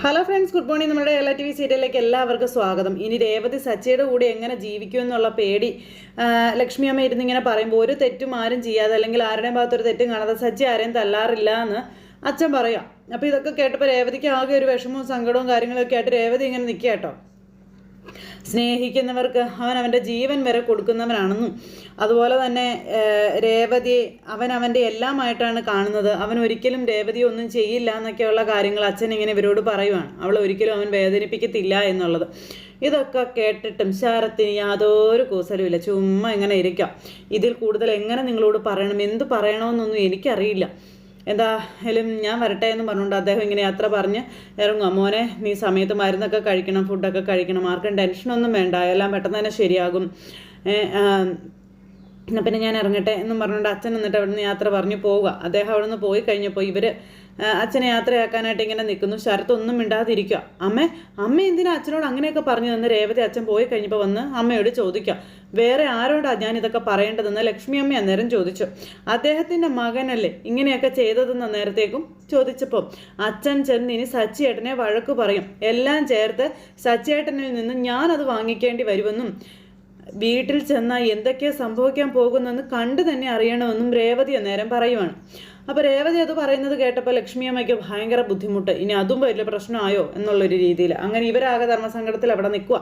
Hello friends good morning നമ്മുടെ എല്ലാ T V സീരിയലിലേക്ക് എല്ലാവർക്കും സ്വാഗതം. ഇനി രേവതി സച്ചയുടെ കൂടെ എങ്ങനെ ജീവിക്കും എന്നുള്ള പേടി ലക്ഷ്മി അമ്മ ഇരുന്ന് ഇങ്ങനെ പറയുമ്പോൾ ഒരു തെറ്റും ആരും ചെയ്യാതെ അല്ലെങ്കിൽ ആരുടെയും ഭാഗത്തൊരു തെറ്റും കാണാതെ സച്ചി ആരെയും തല്ലാറില്ല എന്ന് അച്ഛൻ പറയാം. അപ്പോൾ ഇതൊക്കെ കേട്ടപ്പോൾ രേവതിക്ക് ആകെ ഒരു വിഷമവും സങ്കടവും കാര്യങ്ങളൊക്കെ ആയിട്ട് രേവതി ഇങ്ങനെ നിൽക്കുക കേട്ടോ. സ്നേഹിക്കുന്നവർക്ക് അവൻ അവന്റെ ജീവൻ വരെ കൊടുക്കുന്നവനാണെന്നും അതുപോലെ തന്നെ രേവതിയെ അവൻ അവന്റെ എല്ലാമായിട്ടാണ് കാണുന്നത്. അവൻ ഒരിക്കലും രേവതി ഒന്നും ചെയ്യില്ല എന്നൊക്കെയുള്ള കാര്യങ്ങൾ അച്ഛൻ ഇങ്ങനെ ഇവരോട് പറയുവാണ്. അവൾ ഒരിക്കലും അവൻ വേദനിപ്പിക്കത്തില്ല എന്നുള്ളത്. ഇതൊക്കെ കേട്ടിട്ടും ശാരത്തിന് യാതൊരു കൂസലുമില്ല ചുമ്മാ ഇങ്ങനെ ഇരിക്കാം. ഇതിൽ കൂടുതൽ എങ്ങനെ നിങ്ങളോട് പറയണം? എന്ത് പറയണമെന്നൊന്നും എനിക്കറിയില്ല. എന്തായാലും ഞാൻ വരട്ടെ എന്ന് പറഞ്ഞുകൊണ്ട് അദ്ദേഹം ഇങ്ങനെ യാത്ര പറഞ്ഞ് ഇറങ്ങുക മോനെ നീ സമയത്ത് മരുന്നൊക്കെ കഴിക്കണം ഫുഡൊക്കെ കഴിക്കണം ആർക്കും ടെൻഷനൊന്നും വേണ്ട എല്ലാം പെട്ടെന്ന് തന്നെ ശരിയാകും. പിന്നെ ഞാൻ ഇറങ്ങട്ടെ എന്നും പറഞ്ഞുകൊണ്ട് അച്ഛൻ എന്നിട്ട് അവിടുന്ന് യാത്ര പറഞ്ഞു പോവുക. അദ്ദേഹം അവിടെ നിന്ന് പോയി കഴിഞ്ഞപ്പോൾ ഇവർ അച്ഛനെ യാത്രയാക്കാനായിട്ട് ഇങ്ങനെ നിൽക്കുന്നു. ശരത്ത് ഒന്നും മിണ്ടാതിരിക്കുക. അമ്മ അമ്മ എന്തിനാ അച്ഛനോട് അങ്ങനെയൊക്കെ പറഞ്ഞു തന്ന് രേവതി അച്ഛൻ പോയി കഴിഞ്ഞപ്പോൾ വന്ന് അമ്മയോട് ചോദിക്കുക. വേറെ ആരോടാ ഞാൻ ഇതൊക്കെ പറയേണ്ടതെന്ന് ലക്ഷ്മി അമ്മ അന്നേരം ചോദിച്ചു. അദ്ദേഹത്തിന്റെ മകനല്ലേ ഇങ്ങനെയൊക്കെ ചെയ്തതെന്ന് നേരത്തേക്കും ചോദിച്ചപ്പോൾ അച്ഛൻ ചെന്ന് ഇനി സച്ചിയേട്ടനെ വഴക്ക് പറയും. എല്ലാം ചേർത്ത് സച്ചിയേട്ടനിൽ നിന്ന് ഞാനത് വാങ്ങിക്കേണ്ടി വരുമെന്നും വീട്ടിൽ ചെന്നാൽ എന്തൊക്കെയാ സംഭവിക്കാൻ പോകുന്നെന്ന് കണ്ടു തന്നെ അറിയണമെന്നും രേവതി അന്നേരം പറയുവാണ്. അപ്പോൾ രേവതി അത് പറയുന്നത് കേട്ടപ്പോൾ ലക്ഷ്മി അമ്മയ്ക്ക് ഭയങ്കര ബുദ്ധിമുട്ട്. ഇനി അതും വലിയ പ്രശ്നമായോ എന്നുള്ളൊരു രീതിയിൽ അങ്ങനെ ഇവരാകെ ധർമ്മസങ്കടത്തിൽ അവിടെ നിൽക്കുക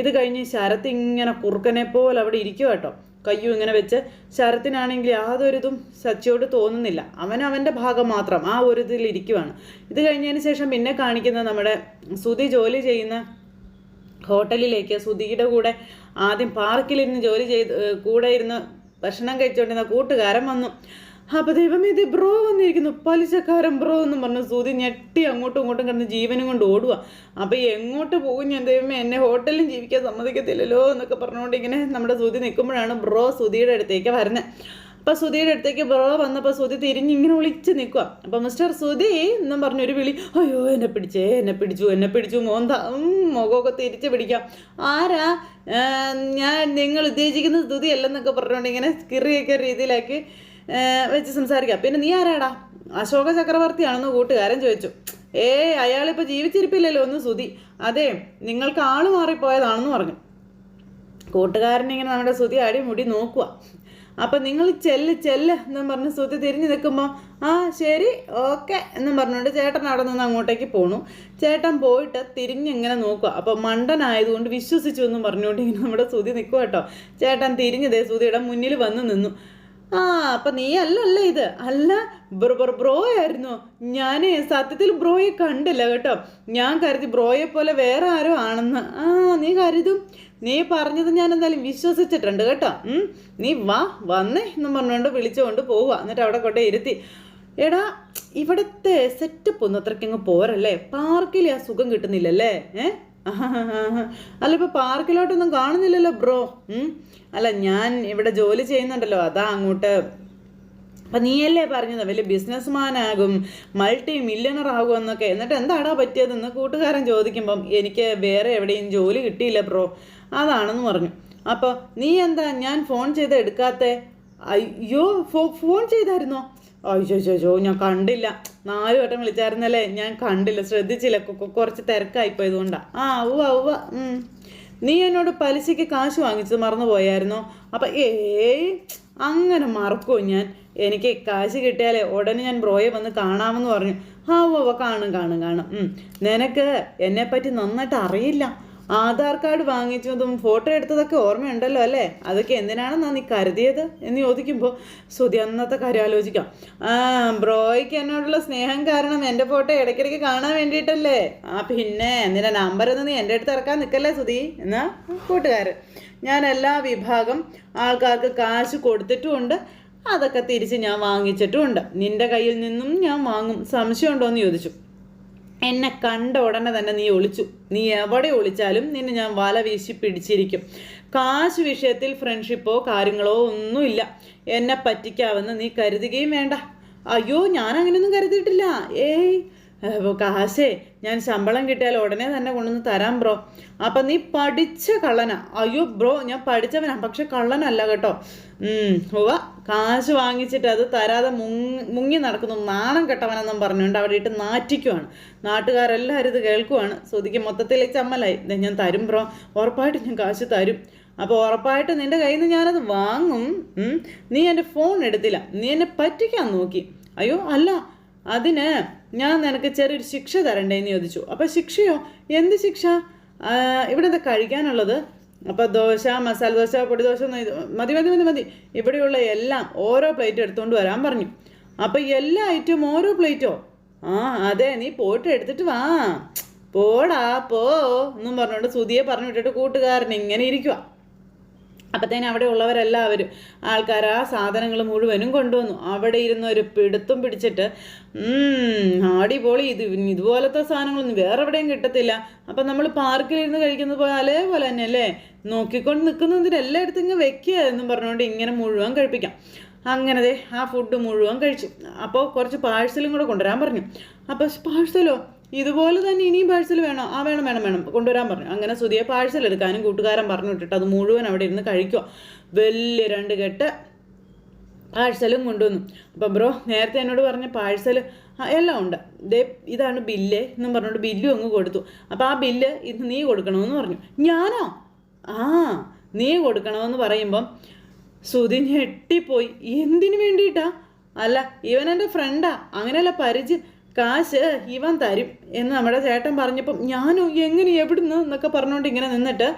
ഇത് കഴിഞ്ഞ് ശരത്ത് ഇങ്ങനെ കുറുക്കനെ പോലെ അവിടെ ഇരിക്കുക കേട്ടോ. കയ്യും ഇങ്ങനെ വെച്ച് ശരത്തിനാണെങ്കിൽ യാതൊരിതും സച്ചിയോട് തോന്നുന്നില്ല. അവൻ അവന്റെ ഭാഗം മാത്രം ആ ഒരു ഇതിൽ ഇരിക്കുവാണ്. ഇത് കഴിഞ്ഞതിന് ശേഷം പിന്നെ കാണിക്കുന്ന നമ്മുടെ സുതി ജോലി ചെയ്യുന്ന ഹോട്ടലിലേക്ക് സുധിയുടെ കൂടെ ആദ്യം പാർക്കിലിരുന്ന് ജോലി ചെയ്ത് കൂടെ ഇരുന്ന് ഭക്ഷണം കഴിച്ചുകൊണ്ടിരുന്ന കൂട്ടുകാരൻ വന്നു. അപ്പോൾ ദൈവമേ ഇത് ബ്രോ വന്നിരിക്കുന്നു. പലിശക്കാരൻ ബ്രോ എന്ന് പറഞ്ഞ സൂതി ഞെട്ടി അങ്ങോട്ടും ഇങ്ങോട്ടും കിടന്ന് ജീവനും കൊണ്ട് ഓടുക അപ്പോൾ എങ്ങോട്ട് പോകും ഞാൻ ദൈവമേ എന്നെ ഹോട്ടലിൽ ജീവിക്കാൻ സമ്മതിക്കത്തില്ലല്ലോ എന്നൊക്കെ പറഞ്ഞുകൊണ്ട് ഇങ്ങനെ നമ്മുടെ സൂതി നിൽക്കുമ്പോഴാണ് ബ്രോ സുധിയുടെ അടുത്തേക്ക് വരുന്നത് അപ്പോൾ സുധിയുടെ അടുത്തേക്ക് ബ്രോ വന്നപ്പോൾ സുധി തിരിഞ്ഞ് ഇങ്ങനെ വിളിച്ച് നിൽക്കുക അപ്പോൾ മിസ്റ്റർ സുധി എന്നും പറഞ്ഞൊരു വിളി അയ്യോ എന്നെ പിടിച്ചേ എന്നെ പിടിച്ചു എന്നെ പിടിച്ചു മോന്ത മുഖമൊക്കെ തിരിച്ച് പിടിക്കാം. ആരാ? ഞാൻ നിങ്ങൾ ഉദ്ദേശിക്കുന്ന സ്തുതി അല്ലെന്നൊക്കെ പറഞ്ഞുകൊണ്ട് ഇങ്ങനെ കിറിയൊക്കെ രീതിയിലാക്കി വെച്ച് സംസാരിക്കാം. പിന്നെ നീ ആരാടാ? അശോക ചക്രവർത്തിയാണെന്ന് കൂട്ടുകാരൻ ചോദിച്ചു. ഏ അയാളിപ്പോൾ ജീവിച്ചിരിപ്പില്ലല്ലോ ഒന്ന് സുതി അതെ നിങ്ങൾക്ക് ആൾ മാറിപ്പോയതാണെന്ന് പറഞ്ഞു. കൂട്ടുകാരൻ ഇങ്ങനെ നമ്മുടെ ശ്രുതി അടി മുടി നോക്കുക അപ്പം നിങ്ങൾ ചെല്ല് ചെല്ല് എന്നും പറഞ്ഞ് ശ്രുതി തിരിഞ്ഞു നിൽക്കുമ്പോൾ ആ ശരി ഓക്കെ എന്നും പറഞ്ഞുകൊണ്ട് ചേട്ടൻ അവിടെ നിന്ന് അങ്ങോട്ടേക്ക് പോണു. ചേട്ടൻ പോയിട്ട് തിരിഞ്ഞിങ്ങനെ നോക്കുക അപ്പം മണ്ടനായതുകൊണ്ട് വിശ്വസിച്ചു എന്നും പറഞ്ഞുകൊണ്ട് ഇങ്ങനെ നമ്മുടെ ശ്രുതി നിൽക്കുക കേട്ടോ. ചേട്ടൻ തിരിഞ്ഞതേ ശ്രുതിയുടെ മുന്നിൽ വന്ന് നിന്നു. ആ അപ്പൊ നീ അല്ലല്ല ഇത്. അല്ല ബ്രോ ആയിരുന്നു. ഞാൻ സത്യത്തിൽ ബ്രോയെ കണ്ടില്ല കേട്ടോ. ഞാൻ കരുതി ബ്രോയെ പോലെ വേറെ ആരോ ആണെന്ന്. ആ നീ കരുതും. നീ പറഞ്ഞത് ഞാൻ എന്തായാലും വിശ്വസിച്ചിട്ടുണ്ട് കേട്ടോ. നീ വാ വന്നേ എന്നും പറഞ്ഞുകൊണ്ട് വിളിച്ചുകൊണ്ട് പോവുക. എന്നിട്ട് അവിടെ കൊണ്ടേ ഇരുത്തി. എടാ ഇവിടത്തെ സെറ്റപ്പ് ഒന്നും അത്രയ്ക്കങ്ങ് പോരല്ലേ? പാർക്കിൽ ആ സുഖം കിട്ടുന്നില്ലല്ലേ? ഏ? ആഹാഹാഹാ. അല്ല ഇപ്പൊ പാർക്കിലോട്ടൊന്നും കാണുന്നില്ലല്ലോ ബ്രോ. അല്ല ഞാൻ ഇവിടെ ജോലി ചെയ്യുന്നുണ്ടല്ലോ. അതാ അങ്ങോട്ട്. അപ്പൊ നീയല്ലേ പറഞ്ഞത്? വലിയ ബിസിനസ്മാൻ ആകും മൾട്ടി മില്യണർ ആകും എന്നൊക്കെ. എന്നിട്ട് എന്താടാ പറ്റിയതെന്ന് കൂട്ടുകാരൻ ചോദിക്കുമ്പം എനിക്ക് വേറെ എവിടെയും ജോലി കിട്ടിയില്ല ബ്രോ. അതാണെന്ന് പറഞ്ഞു. അപ്പോൾ നീ എന്താ ഞാൻ ഫോൺ ചെയ്ത് എടുക്കാത്തെ? അയ്യോ ഫോൺ ചെയ്തായിരുന്നോ? അയ്യോ ഞാൻ കണ്ടില്ല. നാല് വട്ടം വിളിച്ചായിരുന്നല്ലേ? ഞാൻ കണ്ടില്ല. ശ്രദ്ധിച്ചില്ല. കുറച്ച് തിരക്കായിപ്പോയതുകൊണ്ടാണ് ആ ഉവ്വ ഉവ്വ. നീ എന്നോട് പലിശയ്ക്ക് കാശ് വാങ്ങിച്ചത് മറന്നു പോയായിരുന്നോ അപ്പം ഏയ് അങ്ങനെ മറക്കുമോ ഞാൻ? എനിക്ക് കാശ് കിട്ടിയാലേ ഉടനെ ഞാൻ ബ്രോയെ വന്ന് കാണാമെന്ന് പറഞ്ഞു. ആ ഉവ്വ കാണും കാണും കാണും. നിനക്ക് എന്നെപ്പറ്റി നന്നായിട്ട് അറിയില്ല. ആധാർ കാർഡ് വാങ്ങിച്ചതും ഫോട്ടോ എടുത്തതൊക്കെ ഓർമ്മയുണ്ടല്ലോ അല്ലേ? അതൊക്കെ എന്തിനാണെന്നാ നീ കരുതിയത്? എന്ന് ചോദിക്കുമ്പോൾ ശ്രുതി അന്നത്തെ കാര്യം ആലോചിക്കാം. ആ ബ്രോയ്ക്ക് എന്നോടുള്ള സ്നേഹം കാരണം എന്റെ ഫോട്ടോ ഇടയ്ക്കിടയ്ക്ക് കാണാൻ വേണ്ടിയിട്ടല്ലേ? ആ പിന്നെ നിന്റെ നമ്പർ ഒന്ന് നീ എന്റെ അടുത്ത് ഇറക്കാൻ നിൽക്കല്ലേ ശ്രുതി? എന്നാ കൂട്ടുകാരൻ ഞാൻ എല്ലാ വിഭാഗം ആൾക്കാർക്ക് കാശ് കൊടുത്തിട്ടുമുണ്ട്. അതൊക്കെ തിരിച്ച് ഞാൻ വാങ്ങിച്ചിട്ടുമുണ്ട്. നിന്റെ കയ്യിൽ നിന്നും ഞാൻ വാങ്ങും. സംശയമുണ്ടോ എന്ന് ചോദിച്ചു. എന്നെ കണ്ട ഉടനെ തന്നെ നീ ഒളിച്ചു. നീ എവിടെ ഒളിച്ചാലും നിന്നെ ഞാൻ വല വീശി പിടിച്ചിരിക്കും. കാശ് വിഷയത്തിൽ ഫ്രണ്ട്ഷിപ്പോ കാര്യങ്ങളോ ഒന്നുമില്ല. എന്നെ പറ്റിക്കാവെന്ന് നീ കരുതുകയും വേണ്ട. അയ്യോ ഞാൻ അങ്ങനെയൊന്നും കരുതിയിട്ടില്ല. ഏയ് കാശേ ഞാൻ ശമ്പളം കിട്ടിയാൽ ഉടനെ തന്നെ കൊണ്ടുവന്ന് തരാം ബ്രോ. അപ്പം നീ പഠിച്ച കള്ളനാ. അയ്യോ ബ്രോ ഞാൻ പഠിച്ചവനാ പക്ഷെ കള്ളനല്ല കേട്ടോ. ഉം, ഉവ്വ. കാശ് വാങ്ങിച്ചിട്ട് അത് തരാതെ മുങ്ങി മുങ്ങി നടക്കുന്നു. നാണം കെട്ടവനെന്നും പറഞ്ഞുകൊണ്ട് അവിടെ ഇട്ട് നാറ്റിക്കുവാണ്. നാട്ടുകാരെല്ലാവരും ഇത് കേൾക്കുവാണ്. ശ്രുതിക്ക് മൊത്തത്തിൽ ചമ്മലായി. ഞാൻ തരും ബ്രോ. ഉറപ്പായിട്ട് ഞാൻ കാശ് തരും. അപ്പോൾ ഉറപ്പായിട്ട് നിന്റെ കയ്യിൽ നിന്ന് ഞാനത് വാങ്ങും. നീ എന്റെ ഫോൺ എടുത്തില്ല. നീ എന്നെ പറ്റിക്കാൻ നോക്കി. അയ്യോ അല്ല. അതിന് ഞാൻ നിനക്ക് ചെറിയൊരു ശിക്ഷ തരണ്ടേന്ന് ചോദിച്ചു. അപ്പോൾ ശിക്ഷയോ? എന്ത് ശിക്ഷ? ഇവിടെ എന്താ കഴിക്കാനുള്ളത്? അപ്പോൾ ദോശ മസാല ദോശ പൊടി ദോശ മതി മതി മതി മതി. ഇവിടെയുള്ള എല്ലാം ഓരോ പ്ലേറ്റ് എടുത്തുകൊണ്ട് വരാൻ പറഞ്ഞു. അപ്പോൾ എല്ലാ ഐറ്റവും ഓരോ പ്ലേറ്റോ ആ അതെ നീ പോയിട്ട് എടുത്തിട്ട് വാ. പോടാ പോ എന്നും പറഞ്ഞുകൊണ്ട് സുതിയെ പറഞ്ഞു വിട്ടിട്ട് കൂട്ടുകാരൻ ഇങ്ങനെ ഇരിക്കുക അപ്പത്തേനും അവിടെ ഉള്ളവരെല്ലാവരും ആൾക്കാർ ആ സാധനങ്ങൾ മുഴുവനും കൊണ്ടുവന്നു. അവിടെ ഇരുന്ന് ഒരു പിടുത്തും പിടിച്ചിട്ട് "ഉം, പോളി ഇത് ഇതുപോലത്തെ സാധനങ്ങളൊന്നും വേറെ എവിടെയും കിട്ടത്തില്ല. അപ്പം നമ്മൾ പാർക്കിലിരുന്ന് കഴിക്കുന്നത് പോലെ അതേപോലെ തന്നെ അല്ലേ? നോക്കിക്കൊണ്ട് നിൽക്കുന്നതിന് എല്ലായിടത്തും ഇങ്ങനെ വെക്കുക എന്നും പറഞ്ഞുകൊണ്ട് ഇങ്ങനെ മുഴുവൻ കഴിപ്പിക്കാം. അങ്ങനെ ദേ ആ ഫുഡ് മുഴുവൻ കഴിച്ചു. അപ്പോൾ കുറച്ച് പാഴ്സലും കൂടെ കൊണ്ടുവരാൻ പറഞ്ഞു. അപ്പോൾ പാഴ്സലോ ഇതുപോലെ തന്നെ ഇനിയും പാഴ്സൽ വേണോ? ആ വേണം വേണം വേണം. കൊണ്ടുവരാൻ പറഞ്ഞു. അങ്ങനെ സുധിയെ പാഴ്സൽ എടുക്കാനും കൂട്ടുകാരൻ പറഞ്ഞു വിട്ടിട്ട് അത് മുഴുവൻ അവിടെ ഇരുന്ന് കഴിക്കുക വലിയ രണ്ട് കെട്ട് പാഴ്സലും കൊണ്ടുവന്നു. അപ്പം ബ്രോ നേരത്തെ എന്നോട് പറഞ്ഞ പാഴ്സൽ എല്ലാം ഉണ്ട്. ദേ ഇതാണ് ബില്ല് എന്നും പറഞ്ഞുകൊണ്ട് ബില്ലും അങ്ങ് കൊടുത്തു. അപ്പോൾ ആ ബില്ല് ഇത് നീ കൊടുക്കണമെന്ന് പറഞ്ഞു. ഞാനോ? ആ നീ കൊടുക്കണമെന്ന് പറയുമ്പം സുധി ഞെട്ടിപ്പോയി. എന്തിനു വേണ്ടിയിട്ടാ? അല്ല ഇവൻ എന്റെ ഫ്രണ്ടാ അങ്ങനെയല്ല പരിചയം. കാശ് ഇവൻ തരും എന്ന് നമ്മുടെ ചേട്ടൻ പറഞ്ഞപ്പം ഞാനോ എങ്ങനെ എവിടുന്ന് എന്നൊക്കെ പറഞ്ഞുകൊണ്ട് ഇങ്ങനെ നിന്നിട്ട്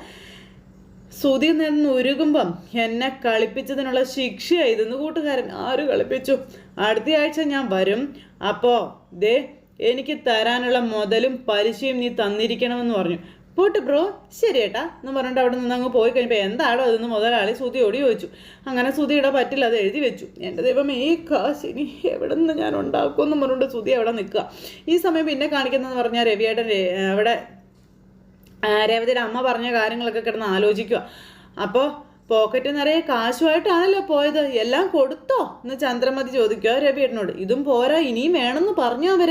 സുതി നിന്ന് ഉരുകുമ്പം എന്നെ കളിപ്പിച്ചതിനുള്ള ശിക്ഷയായി ഇതെന്ന് കൂട്ടുകാരൻ ആര് കളിപ്പിച്ചു? അടുത്ത ആഴ്ച ഞാൻ വരും. അപ്പോൾ ദേ എനിക്ക് തരാനുള്ള മുതലും പലിശയും നീ തന്നിരിക്കണമെന്ന് പറഞ്ഞു. പോട്ട് ബ്രോ ശരി ഏട്ടാ. എന്ന് പറഞ്ഞിട്ട് അവിടെ നിന്ന് അങ്ങ് പോയി കഴിഞ്ഞപ്പോൾ എന്താണോ അതെന്ന് മുതലാളി സുതിയോട് ചോദിച്ചു. അങ്ങനെ സുതിയുടെ പറ്റില്ല അത് എഴുതി വെച്ചു. എന്റെ ദൈവം ഈ കാശ് ഇനി എവിടെ നിന്ന് ഞാൻ ഉണ്ടാക്കുമെന്ന് പറഞ്ഞുകൊണ്ട് സുതി അവിടെ നിൽക്കുക. ഈ സമയം പിന്നെ കാണിക്കുന്നതെന്ന് പറഞ്ഞാൽ രവിയേട്ടൻ അവിടെ രേവതിയുടെ അമ്മ പറഞ്ഞ കാര്യങ്ങളൊക്കെ കിടന്ന് ആലോചിക്കുക. അപ്പോൾ പോക്കറ്റ് നിറയെ കാശുമായിട്ടാണല്ലോ പോയത്. എല്ലാം കൊടുത്തോ? എന്ന് ചന്ദ്രമതി ചോദിക്കുക രവിയേട്ടനോട്. ഇതും പോരാ ഇനിയും വേണമെന്ന് പറഞ്ഞു അവർ?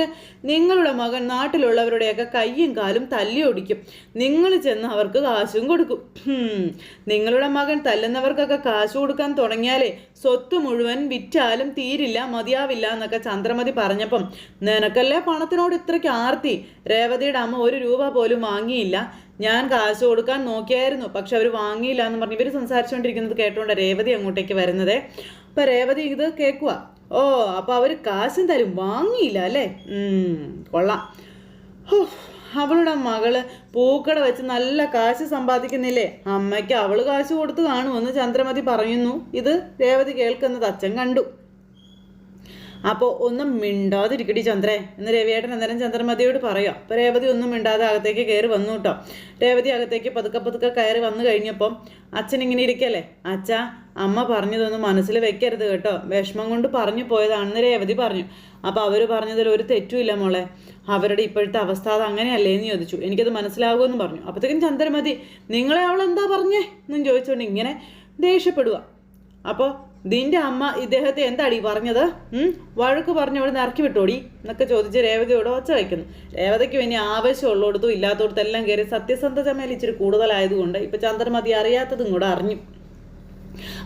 നിങ്ങളുടെ മകൻ നാട്ടിലുള്ളവരുടെയൊക്കെ കയ്യും കാലും തല്ലി ഒടിക്കും നിങ്ങൾ ചെന്ന് അവർക്ക് കാശും കൊടുക്കും. നിങ്ങളുടെ മകൻ തല്ലുന്നവർക്കൊക്കെ കാശ് കൊടുക്കാൻ തുടങ്ങിയാലേ സ്വത്ത് മുഴുവൻ വിറ്റാലും തീരില്ല മതിയാവില്ല എന്നൊക്കെ ചന്ദ്രമതി പറഞ്ഞപ്പം നിനക്കല്ലേ പണത്തിനോട് ഇത്രയ്ക്ക് ആർത്തി? രേവതിയുടെ അമ്മ ഒരു രൂപ പോലും വാങ്ങിയില്ല. ഞാൻ കാശ് കൊടുക്കാൻ നോക്കിയായിരുന്നു പക്ഷെ അവർ വാങ്ങിയില്ല എന്ന് പറഞ്ഞ് ഇവർ സംസാരിച്ചുകൊണ്ടിരിക്കുന്നത് കേട്ടോണ്ട് രേവതി അങ്ങോട്ടേക്ക് വരുന്നത്. അപ്പം രേവതി ഇത് കേൾക്കുക ഓ അപ്പോൾ അവർ കാശും തരും വാങ്ങിയില്ല അല്ലേ? ഉം, കൊള്ളാം. അവളുടെ മകൾ പൂക്കട വെച്ച് നല്ല കാശ് സമ്പാദിക്കുന്നില്ലേ? അമ്മയ്ക്ക് അവൾ കാശ് കൊടുത്ത് കാണുമെന്ന് ചന്ദ്രമതി പറയുന്നു. ഇത് രേവതി കേൾക്കുന്നത് അച്ഛൻ കണ്ടു. അപ്പോൾ ഒന്നും മിണ്ടാതിരിക്കടി ചന്ദ്രേ. എന്ന് രവിയേട്ടൻ അന്നേരം ചന്ദ്രമതിയോട് പറയാം. അപ്പോൾ രേവതി ഒന്നും മിണ്ടാതെ അകത്തേക്ക് കയറി വന്നു കേട്ടോ. രേവതി അകത്തേക്ക് പതുക്കെ പതുക്കെ കയറി വന്നു കഴിഞ്ഞപ്പം അച്ഛൻ ഇങ്ങനെ ഇരിക്കല്ലേ? അച്ഛാ അമ്മ പറഞ്ഞതൊന്നും മനസ്സിൽ വെക്കരുത് കേട്ടോ. വിഷമം കൊണ്ട് പറഞ്ഞു പോയതാണെന്ന് രേവതി പറഞ്ഞു. അപ്പോൾ അവർ പറഞ്ഞതിൽ ഒരു തെറ്റുമില്ല മോളെ. അവരുടെ ഇപ്പോഴത്തെ അവസ്ഥ അത് അങ്ങനെയല്ലേ എന്ന് ചോദിച്ചു. എനിക്കത് മനസ്സിലാകുമെന്ന് പറഞ്ഞു. അപ്പോഴത്തേക്കും ചന്ദ്രമതി നിങ്ങളെ അവൾ എന്താ പറഞ്ഞേ? എന്നും ചോദിച്ചുകൊണ്ട് ഇങ്ങനെ ദേഷ്യപ്പെടുക അപ്പോൾ നിന്റെ അമ്മ ഇദ്ദേഹത്തെ എന്താടി പറഞ്ഞത്? ഉം? വഴക്ക് പറഞ്ഞ് അവിടെ നിന്ന് ഇറക്കി വിട്ടോടി? എന്നൊക്കെ ചോദിച്ച് രേവതയോട് ഒച്ച വയ്ക്കുന്നു. രേവതയ്ക്ക് ഇനി ആവശ്യമുള്ളിടത്തും ഇല്ലാത്തോടത്തും എല്ലാം കയറി സത്യസന്ധതമേൽ ഇച്ചിരി കൂടുതലായതുകൊണ്ട് ഇപ്പം ചന്ദ്രമതി അറിയാത്തതും കൂടെ അറിഞ്ഞു.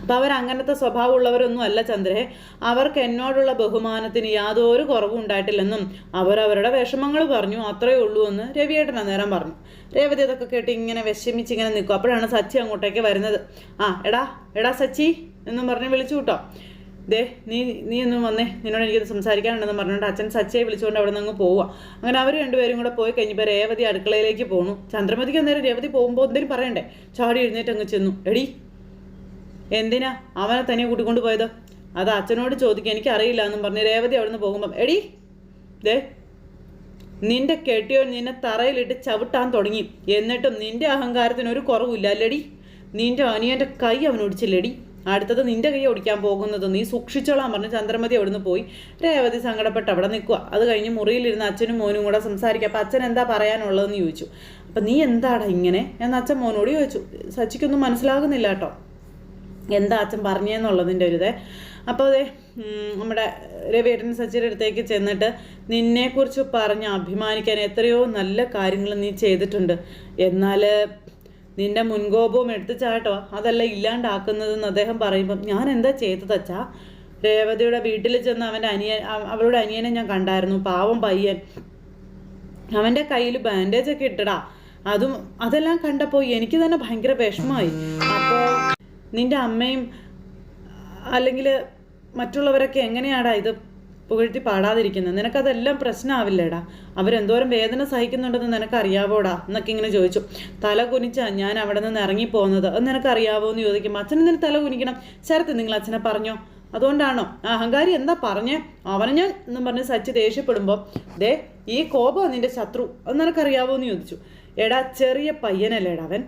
അപ്പം അവർ അങ്ങനത്തെ സ്വഭാവമുള്ളവരൊന്നും അല്ല ചന്ദ്രേ. അവർക്ക് എന്നോടുള്ള ബഹുമാനത്തിന് യാതൊരു കുറവും ഉണ്ടായിട്ടില്ലെന്നും അവരവരുടെ വിഷമങ്ങൾ പറഞ്ഞു. അത്രയേ ഉള്ളൂ എന്ന് രവിയേട്ടൻ അന്നേരം പറഞ്ഞു. രേവതി അതൊക്കെ കേട്ട് ഇങ്ങനെ വിഷമിച്ച് ഇങ്ങനെ നിൽക്കും. അപ്പോഴാണ് സച്ചി അങ്ങോട്ടേക്ക് വരുന്നത്. ആ എടാ എടാ സച്ചി. എന്നും പറഞ്ഞ് വിളിച്ചു കൂട്ടോ. ദേ നീ നീ ഒന്നും വന്നേ. നിന്നോട് എനിക്കൊന്ന് സംസാരിക്കാനുണ്ടെന്ന് പറഞ്ഞുകൊണ്ട് അച്ഛൻ സച്ചയെ വിളിച്ചുകൊണ്ട് അവിടെ നിന്ന് അങ്ങ് പോവുക. അങ്ങനെ അവർ രണ്ടുപേരും കൂടെ പോയി കഴിഞ്ഞപ്പോൾ രേവതി അടുക്കളയിലേക്ക് പോണു. ചന്ദ്രമതിക്ക് അന്നേരം രേവതി പോകുമ്പോൾ എന്തെങ്കിലും പറയണ്ടേ? ചാടി എഴുന്നേറ്റ് അങ്ങ് ചെന്നു. എടി എന്തിനാ അവനെ തന്നെ കൂട്ടിക്കൊണ്ട് പോയത്? അത് അച്ഛനോട് ചോദിക്കുക എനിക്കറിയില്ല എന്നും പറഞ്ഞ് രേവതി അവിടെ നിന്ന് പോകുമ്പം എടി ദേ നിന്റെ കെട്ടിയോ നിന്നെ തറയിലിട്ട് ചവിട്ടാൻ തുടങ്ങി. എന്നിട്ടും നിന്റെ അഹങ്കാരത്തിന് ഒരു കുറവില്ല അല്ലടി. നിന്റെ അനിയന്റെ കൈ അവൻ ഒടിച്ചില്ലടി അടുത്തത് നിന്റെ കൈ ഒടിക്കാൻ പോകുന്നത് നീ സൂക്ഷിച്ചോളാൻ പറഞ്ഞ് ചന്ദ്രമതി അവിടുന്ന് പോയി. രേവതി സങ്കടപ്പെട്ട് അവിടെ നിൽക്കുക അത് കഴിഞ്ഞ് മുറിയിലിരുന്ന് അച്ഛനും മോനും കൂടെ സംസാരിക്കുക. അപ്പം അച്ഛൻ എന്താ പറയാനുള്ളതെന്ന് ചോദിച്ചു. അപ്പം നീ എന്താടാ ഇങ്ങനെ? എന്ന് അച്ഛൻ മോനോട് ചോദിച്ചു. സച്ചിക്കൊന്നും മനസ്സിലാകുന്നില്ല കേട്ടോ. എന്താ അച്ഛൻ പറഞ്ഞതെന്നുള്ളതിന്റെ ഒരു ഇതേ. അപ്പോൾ അതെ നമ്മുടെ രവിയേട്ടൻ സച്ചിയുടെ അടുത്തേക്ക് ചെന്നിട്ട് നിന്നെക്കുറിച്ച് പറഞ്ഞ് അഭിമാനിക്കാൻ എത്രയോ നല്ല കാര്യങ്ങൾ നീ ചെയ്തിട്ടുണ്ട്. എന്നാൽ നിന്റെ മുൻകോപവും എടുത്തു ചാട്ടോ അതല്ല ഇല്ലാണ്ടാക്കുന്നതെന്ന് അദ്ദേഹം പറയുമ്പം ഞാൻ എന്താ ചെയ്തതച്ചാ രേവതിയുടെ വീട്ടിൽ ചെന്ന് അവന്റെ അനിയൻ അവളുടെ അനിയനെ ഞാൻ കണ്ടായിരുന്നു. പാവം പയ്യൻ. അവന്റെ കയ്യിൽ ബാൻഡേജ് ഒക്കെ ഇട്ടടാ. അതും അതെല്ലാം കണ്ടപ്പോൾ എനിക്ക് തന്നെ ഭയങ്കര വിഷമമായി. അപ്പോൾ നിന്റെ അമ്മയും അല്ലെങ്കിൽ മറ്റുള്ളവരൊക്കെ എങ്ങനെയാടാ ഇത് പുകഴ്ത്തി പാടാതിരിക്കുന്നത്. നിനക്കതെല്ലാം പ്രശ്നമാവില്ലേടാ അവരെന്തോരം വേദന സഹിക്കുന്നുണ്ടെന്ന് നിനക്കറിയാവോടാ? എന്നൊക്കെ ഇങ്ങനെ ചോദിച്ചു. തല കുനിച്ചാ ഞാൻ അവിടെ നിന്ന് ഇറങ്ങിപ്പോകുന്നത്. അത് നിനക്കറിയാവോ എന്ന് ചോദിക്കുമ്പോൾ അച്ഛൻ എന്തിന് തല കുനിക്കണം? ശരത്ത് നിങ്ങൾ അച്ഛനെ പറഞ്ഞോ? അതുകൊണ്ടാണോ? അഹങ്കാരി എന്താ പറഞ്ഞേ? അവനെ ഞാൻ എന്നും പറഞ്ഞ് സച്ചി ദേഷ്യപ്പെടുമ്പോൾ ദേ ഈ കോപം നിന്റെ ശത്രു. അത് നിനക്കറിയാവോ? എന്ന് ചോദിച്ചു. എടാ ചെറിയ പയ്യനല്ലേടാ അവൻ?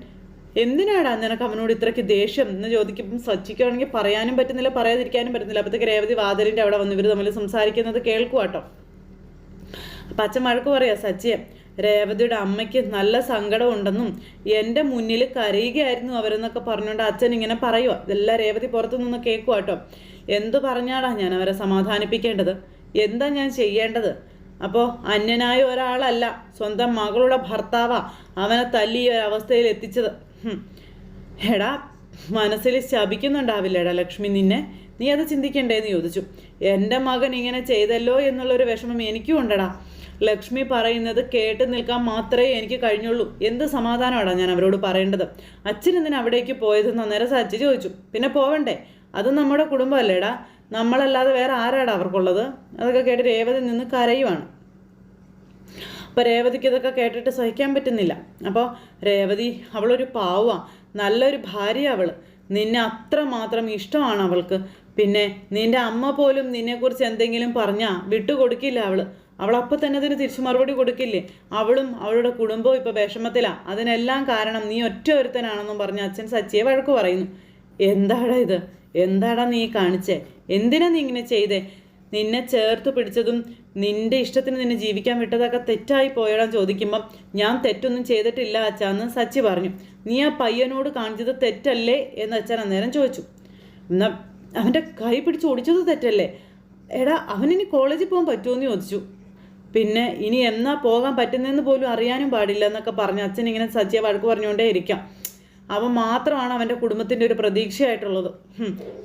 എന്തിനാടാ നിനക്ക് അവനോട് ഇത്രയ്ക്ക് ദേഷ്യം? എന്ന് ചോദിക്കുമ്പം സച്ചിക്കാണെങ്കിൽ പറയാനും പറ്റുന്നില്ല പറയാതിരിക്കാനും പറ്റുന്നില്ല. അപ്പോഴത്തേക്ക് രേവതി വാതിലിന്റെ അവിടെ വന്ന് ഇവർ തമ്മിൽ സംസാരിക്കുന്നത് കേൾക്കുവാട്ടോ അപ്പം അച്ഛൻ വഴക്ക് പറയാ സച്ചിയെ രേവതിയുടെ അമ്മയ്ക്ക് നല്ല സങ്കടമുണ്ടെന്നും എന്റെ മുന്നിൽ കരയുകയായിരുന്നു അവരെന്നൊക്കെ പറഞ്ഞുകൊണ്ട് അച്ഛൻ ഇങ്ങനെ പറയുക ഇതെല്ലാം രേവതി പുറത്തു നിന്ന് കേൾക്കുക കേട്ടോ എന്തു പറഞ്ഞാടാ ഞാൻ അവരെ സമാധാനിപ്പിക്കേണ്ടത്? എന്താ ഞാൻ ചെയ്യേണ്ടത്? അപ്പോൾ അന്യനായ ഒരാളല്ല സ്വന്തം മകളുടെ ഭർത്താവാ അവനെ തല്ലി ഈ ഒരു അവസ്ഥയിൽ എത്തിച്ചത്. എടാ മനസ്സിൽ ശപിക്കുന്നുണ്ടാവില്ലടാ ലക്ഷ്മി നിന്നെ? നീ അത് ചിന്തിക്കണ്ടേന്ന് ചോദിച്ചു. എന്റെ മകൻ ഇങ്ങനെ ചെയ്തല്ലോ എന്നുള്ളൊരു വിഷമം എനിക്കും ഉണ്ടടാ. ലക്ഷ്മി പറയുന്നത് കേട്ട് നിൽക്കാൻ മാത്രമേ എനിക്ക് കഴിഞ്ഞുള്ളൂ. എന്ത് സമാധാനമാടാ ഞാൻ അവരോട് പറയേണ്ടത്? അച്ഛൻ എന്തിനാ അവിടേക്ക് പോയതെന്ന് അന്നേരം സച്ചി ചോദിച്ചു. പിന്നെ പോവണ്ടേ? അത് നമ്മുടെ കുടുംബമല്ലേടാ? നമ്മളല്ലാതെ വേറെ ആരാടാ അവർക്കുള്ളത്? അതൊക്കെ കേട്ട് രേവതി നിന്ന് കരയുവാണ്. അപ്പോൾ രേവതിക്ക് ഇതൊക്കെ കേട്ടിട്ട് സഹിക്കാൻ പറ്റുന്നില്ല. അപ്പോൾ രേവതി അവളൊരു പാവമാണ് നല്ലൊരു ഭാര്യ അവൾ നിന്നെ അത്രമാത്രം ഇഷ്ടമാണ് അവൾക്ക്. പിന്നെ നിന്റെ അമ്മ പോലും നിന്നെക്കുറിച്ച് എന്തെങ്കിലും പറഞ്ഞാൽ വിട്ടുകൊടുക്കില്ല അവൾ അവൾ തന്നെ അതിന് തിരിച്ചു മറുപടി കൊടുക്കില്ലേ? അവളും അവളുടെ കുടുംബവും ഇപ്പോൾ വിഷമത്തിലാണ് അതിനെല്ലാം കാരണം നീ ഒറ്റ ഒരുത്തനാണെന്നും പറഞ്ഞ് അച്ഛൻ സച്ചിയെ വഴക്ക് പറയുന്നു. എന്താടാ ഇത്? എന്താടാ നീ കാണിച്ചേ? എന്തിനാ നീ ഇങ്ങനെ ചെയ്തേ? നിന്നെ ചേർത്ത് പിടിച്ചതും നിന്റെ ഇഷ്ടത്തിന് നിന്നെ ജീവിക്കാൻ വിട്ടതൊക്കെ തെറ്റായി പോയടാൻ ചോദിക്കുമ്പം ഞാൻ തെറ്റൊന്നും ചെയ്തിട്ടില്ല അച്ഛാന്ന് സച്ചി പറഞ്ഞു. നീ ആ പയ്യനോട് കാണിച്ചത് തെറ്റല്ലേ? എന്ന് അച്ഛൻ അന്നേരം ചോദിച്ചു. എന്നാ അവന്റെ കൈ പിടിച്ച് ഓടിച്ചത് തെറ്റല്ലേ? എടാ അവനിനി കോളേജിൽ പോകാൻ പറ്റുമോ എന്ന് ചോദിച്ചു. പിന്നെ ഇനി എന്നാ പോകാൻ പറ്റുന്നതെന്ന് പോലും അറിയാനും പാടില്ല എന്നൊക്കെ പറഞ്ഞു അച്ഛൻ ഇങ്ങനെ സച്ചിയെ വഴക്ക് പറഞ്ഞുകൊണ്ടേ ഇരിക്കാം അവൻ മാത്രമാണ് അവന്റെ കുടുംബത്തിന്റെ ഒരു പ്രതീക്ഷയായിട്ടുള്ളത്.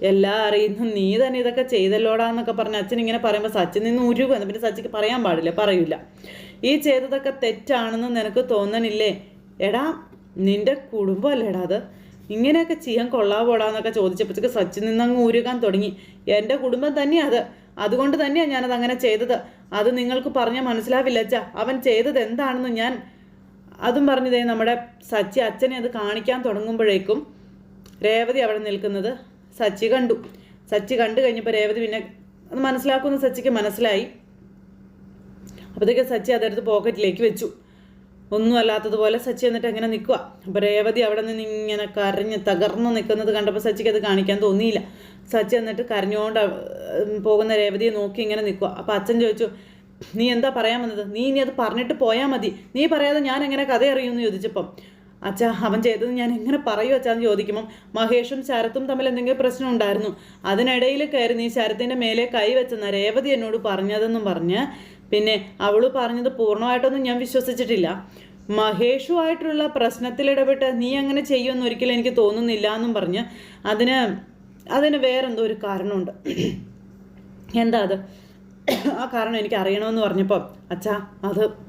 എല്ലാം അറിയുന്നു. നീ തന്നെ ഇതൊക്കെ ചെയ്തല്ലോടാ എന്നൊക്കെ പറഞ്ഞ് അച്ഛൻ ഇങ്ങനെ പറയുമ്പോൾ സച്ചിൻ നിന്ന് എന്ന് പിന്നെ സച്ചിക്ക് പറയാൻ പാടില്ല പറയൂല. ഈ ചെയ്തതൊക്കെ തെറ്റാണെന്ന് നിനക്ക് തോന്നണില്ലേ? എടാ നിന്റെ കുടുംബമല്ലേടാ അത്? ഇങ്ങനെയൊക്കെ ചെയ്യാൻ കൊള്ളാവോടാന്നൊക്കെ ചോദിച്ചപ്പോഴത്തേക്ക് സച്ചിൻ നിന്ന് അങ്ങ് ഉരുകാൻ തുടങ്ങി. എന്റെ കുടുംബം തന്നെയാ അത്. അതുകൊണ്ട് തന്നെയാണ് ഞാനത് അങ്ങനെ ചെയ്തത്. അത് നിങ്ങൾക്ക് പറഞ്ഞാൽ മനസ്സിലാവില്ല അച്ഛാ. അവൻ ചെയ്തത് എന്താണെന്ന് ഞാൻ അതും പറഞ്ഞതേ നമ്മുടെ സച്ചി അച്ഛനെ അത് കാണിക്കാൻ തുടങ്ങുമ്പോഴേക്കും രേവതി അവിടെ നിൽക്കുന്നത് സച്ചി കണ്ടു. സച്ചി കണ്ടു കഴിഞ്ഞപ്പോൾ രേവതി പിന്നെ അത് മനസ്സിലാക്കുന്ന സച്ചിക്ക് മനസ്സിലായി. അപ്പോഴത്തേക്ക് സച്ചി അതെടുത്ത് പോക്കറ്റിലേക്ക് വെച്ചു. ഒന്നും അല്ലാത്തതുപോലെ സച്ചി എന്നിട്ട് അങ്ങനെ നിൽക്കുക അപ്പോൾ രേവതി അവിടെ നിന്ന് ഇങ്ങനെ കരഞ്ഞ് തകർന്ന് നിൽക്കുന്നത് കണ്ടപ്പോൾ സച്ചിക്ക് അത് കാണിക്കാൻ തോന്നിയില്ല. സച്ചി എന്നിട്ട് കരഞ്ഞുകൊണ്ട് പോകുന്ന രേവതിയെ നോക്കി ഇങ്ങനെ നിൽക്കുക അപ്പോൾ അച്ഛൻ ചോദിച്ചു നീ എന്താ പറയാൻ വന്നത്? നീ ഇനി അത് പറഞ്ഞിട്ട് പോയാൽ മതി. നീ പറയാതെ ഞാൻ എങ്ങനെ കഥ അറിയുമെന്ന് ചോദിച്ചപ്പം അച്ഛാ അവൻ ചെയ്തത് ഞാൻ എങ്ങനെ പറയൂ അച്ഛാന്ന് ചോദിക്കുമ്പം മഹേഷും ശരത്തും തമ്മിൽ എന്തെങ്കിലും പ്രശ്നം ഉണ്ടായിരുന്നു. അതിനിടയിൽ കയറി നീ ശരത്തിന്റെ മേലെ കൈ കൈവച്ചെന്ന രേവതി എന്നോട് പറഞ്ഞതെന്നും പറഞ്ഞ് പിന്നെ അവൾ പറഞ്ഞത് പൂർണമായിട്ടൊന്നും ഞാൻ വിശ്വസിച്ചിട്ടില്ല. മഹേഷുമായിട്ടുള്ള പ്രശ്നത്തിൽ ഇടപെട്ട് നീ അങ്ങനെ ചെയ്യുമെന്ന് ഒരിക്കലും എനിക്ക് തോന്നുന്നില്ല എന്നും പറഞ്ഞ് അതിന് അതിന് വേറെന്തോ ഒരു കാരണമുണ്ട്. എന്താ അത്? ആ കാരണം എനിക്ക് അറിയണമെന്ന് പറഞ്ഞപ്പോൾ അച്ഛാ അത്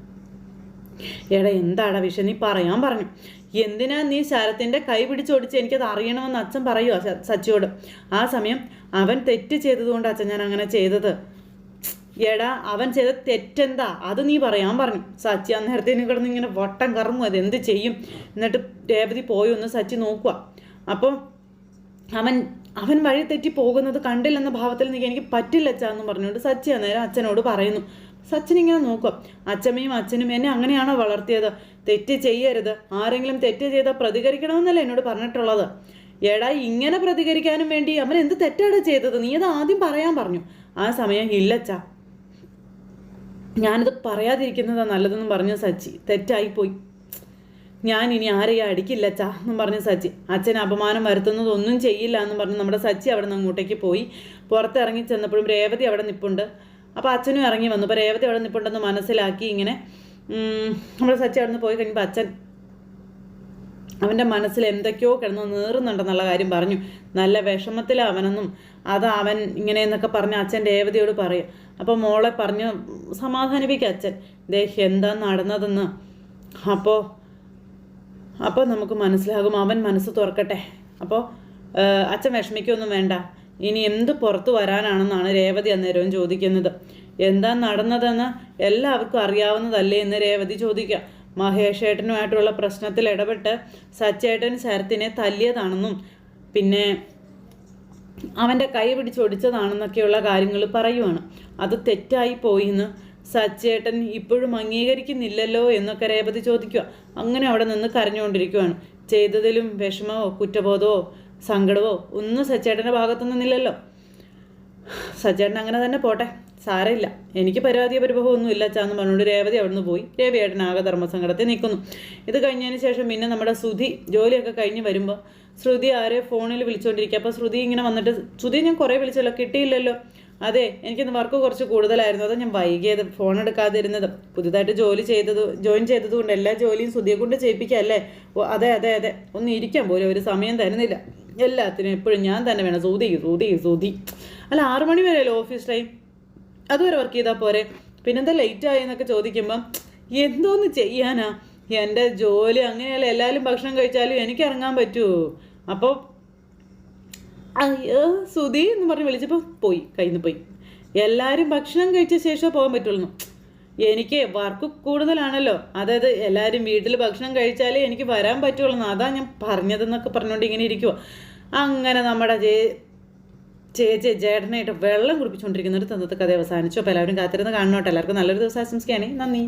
എടാ എന്താടാ വിഷയം? നീ പറയാൻ പറഞ്ഞു. എന്തിനാ നീ ശരത്തിന്റെ കൈ പിടിച്ചോടിച്ച് എനിക്കത് അറിയണമെന്ന് അച്ഛൻ പറയുമോ സ- സച്ചിയോട്. ആ സമയം അവൻ തെറ്റ് ചെയ്തതുകൊണ്ട് അച്ഛൻ ഞാൻ അങ്ങനെ ചെയ്തത്. എടാ അവൻ ചെയ്ത തെറ്റെന്താ? അത് നീ പറയാൻ പറഞ്ഞു. സച്ചി ആ അന്നേരത്തെ കിടന്ന് ഇങ്ങനെ വട്ടം കറങ്ങും. അത് എന്ത് ചെയ്യും? എന്നിട്ട് രേവതി പോയി ഒന്ന് സച്ചി നോക്കുക അപ്പോൾ അവൻ അവൻ വഴി തെറ്റി പോകുന്നത് കണ്ടില്ലെന്ന ഭാവത്തിൽ നിൽക്കുക എനിക്ക് പറ്റില്ല അച്ഛ എന്ന് പറഞ്ഞുകൊണ്ട് സച്ചി അന്നേരം അച്ഛനോട് പറയുന്നു. സച്ചിൻ ഇങ്ങനെ നോക്കും അച്ഛമ്മയും അച്ഛനും എന്നെ അങ്ങനെയാണോ വളർത്തിയത്? തെറ്റ് ചെയ്യരുത്. ആരെങ്കിലും തെറ്റ് ചെയ്താൽ പ്രതികരിക്കണമെന്നല്ല എന്നോട് പറഞ്ഞിട്ടുള്ളത്. എടാ ഇങ്ങനെ പ്രതികരിക്കാനും വേണ്ടി അവൻ എന്ത് തെറ്റാണ് ചെയ്തത്? നീ അത് ആദ്യം പറയാൻ പറഞ്ഞു. ആ സമയം ഇല്ലച്ചാ ഞാനത് പറയാതിരിക്കുന്നതാണ് നല്ലതെന്ന് പറഞ്ഞു സച്ചി തെറ്റായിപ്പോയി. ഞാൻ ഇനി ആരെയും അടിക്കില്ല അച്ഛാ എന്നും പറഞ്ഞ് സച്ചി. അച്ഛൻ അപമാനം വരുത്തുന്നതൊന്നും ചെയ്യില്ല എന്നും പറഞ്ഞ് നമ്മുടെ സച്ചി അവിടെ നിന്ന് അങ്ങോട്ടേക്ക് പോയി. പുറത്തിറങ്ങി ചെന്നപ്പോഴും രേവതി അവിടെ നിൽപ്പുണ്ട് അപ്പോൾ അച്ഛനും ഇറങ്ങി വന്നു. അപ്പോൾ രേവതി അവിടെ നിൽപ്പുണ്ടെന്ന് മനസ്സിലാക്കി ഇങ്ങനെ നമ്മുടെ സച്ചി അവിടെ നിന്ന് പോയി കഴിഞ്ഞപ്പോൾ അച്ഛൻ അവന്റെ മനസ്സിൽ എന്തൊക്കെയോ കിടന്ന് നീറുന്നുണ്ടെന്നുള്ള കാര്യം പറഞ്ഞു. നല്ല വിഷമത്തിലാണ് അവനെന്നും. അത് അവൻ ഇങ്ങനെയെന്നൊക്കെ പറഞ്ഞ് അച്ഛൻ രേവതിയോട് പറയും. അപ്പോൾ മോളെ പറഞ്ഞ് സമാധാനിപ്പിക്കുക അച്ഛൻ. ദേ എന്താ നടന്നതെന്ന്. അപ്പോൾ അപ്പോൾ നമുക്ക് മനസ്സിലാകും അവൻ മനസ്സ് തുറക്കട്ടെ. അപ്പോൾ അച്ഛൻ വിഷമിക്കൊന്നും വേണ്ട. ഇനി എന്ത് പുറത്തു വരാനാണെന്നാണ് രേവതി അന്നേരവും ചോദിക്കുന്നത്. എന്താ നടന്നതെന്ന് എല്ലാവർക്കും അറിയാവുന്നതല്ലേ എന്ന് രേവതി ചോദിക്കുക മഹേഷ് ഏട്ടനുമായിട്ടുള്ള പ്രശ്നത്തിൽ ഇടപെട്ട് സച്ചേട്ടൻ ശരത്തിനെ തല്ലിയതാണെന്നും പിന്നെ അവന്റെ കൈ പിടിച്ചൊടിച്ചതാണെന്നൊക്കെയുള്ള കാര്യങ്ങൾ പറയുവാണ്. അത് തെറ്റായി പോയിന്ന് സച്ചേട്ടൻ ഇപ്പോഴും അംഗീകരിക്കുന്നില്ലല്ലോ എന്നൊക്കെ രേവതി ചോദിക്കുക. അങ്ങനെ അവിടെ നിന്ന് കരഞ്ഞുകൊണ്ടിരിക്കുകയാണ് ചെയ്തതിലും വിഷമമോ കുറ്റബോധമോ സങ്കടമോ ഒന്നും സച്ചേട്ടന്റെ ഭാഗത്തു നിന്നില്ലല്ലോ. സച്ചേട്ടൻ അങ്ങനെ തന്നെ പോട്ടെ സാരമില്ല. എനിക്ക് പരാതിയോ പരിഭവം ഒന്നും ഇല്ല ചാന്ന് പറഞ്ഞുകൊണ്ട് രേവതി അവിടുന്ന് പോയി. രേവിയേട്ടൻ ആകെ ധർമ്മസങ്കടത്തിൽ നിൽക്കുന്നു. ഇത് കഴിഞ്ഞതിന് ശേഷം പിന്നെ നമ്മുടെ ശ്രുതി ജോലിയൊക്കെ കഴിഞ്ഞ് വരുമ്പോൾ ശ്രുതി ആരെ ഫോണിൽ വിളിച്ചുകൊണ്ടിരിക്കുക അപ്പോൾ ശ്രുതി ഇങ്ങനെ വന്നിട്ട് ശ്രുതി ഞാൻ കുറേ വിളിച്ചല്ലോ കിട്ടിയില്ലല്ലോ. അതെ എനിക്കിന്ന് വർക്ക് കുറച്ച് കൂടുതലായിരുന്നു. അതാ ഞാൻ വൈകിയത്. ഫോൺ എടുക്കാതിരുന്നത്. പുതുതായിട്ട് ജോലി ചെയ്തത് ജോയിൻ ചെയ്തതുകൊണ്ട് എല്ലാ ജോലിയും സുതിയെ കൊണ്ട് ചെയ്യിപ്പിക്കല്ലേ അതെ അതെ അതെ. ഒന്ന് ഇരിക്കാൻ പോലും ഒരു സമയം തരുന്നില്ല. എല്ലാത്തിനും എപ്പോഴും ഞാൻ തന്നെ വേണം. സൂതി സൂതി സൂതി അല്ല ആറു മണി വരെയല്ലോ ഓഫീസ് ടൈം അതുവരെ വർക്ക് ചെയ്താൽ പോരെ? പിന്നെന്താ ലേറ്റ് ആയെന്നൊക്കെ ചോദിക്കുമ്പം എന്തോന്ന് ചെയ്യാനാ? എന്റെ ജോലി അങ്ങനെയല്ല എല്ലാവരും ഭക്ഷണം കഴിച്ചാലും എനിക്ക് ഇറങ്ങാൻ അപ്പോൾ അയ്യോ സുധി എന്ന് പറഞ്ഞ് വിളിച്ചപ്പോൾ പോയി കയ്യിൽ പോയി. എല്ലാവരും ഭക്ഷണം കഴിച്ച ശേഷം പോകാൻ പറ്റുള്ളൂ. എനിക്ക് വർക്ക് കൂടുതലാണല്ലോ. അതായത് എല്ലാവരും വീട്ടിൽ ഭക്ഷണം കഴിച്ചാലേ എനിക്ക് വരാൻ പറ്റുള്ളൂ. അതാ ഞാൻ പറഞ്ഞതെന്നൊക്കെ പറഞ്ഞുകൊണ്ട് ഇങ്ങനെ ഇരിക്കുവോ. അങ്ങനെ നമ്മുടെ ജേ ചേച്ചി ചേട്ടനായിട്ട് വെള്ളം കുടിപ്പിച്ചുകൊണ്ടിരിക്കുന്ന ഒരു തന്നത്തെ കഥ അവസാനിച്ചു. അപ്പോൾ എല്ലാവരും കാത്തിരുന്ന് കാണണോട്ടെ. എല്ലാവർക്കും നല്ലൊരു ദിവസം ആശംസിക്കുകയാണെങ്കിൽ നന്ദി.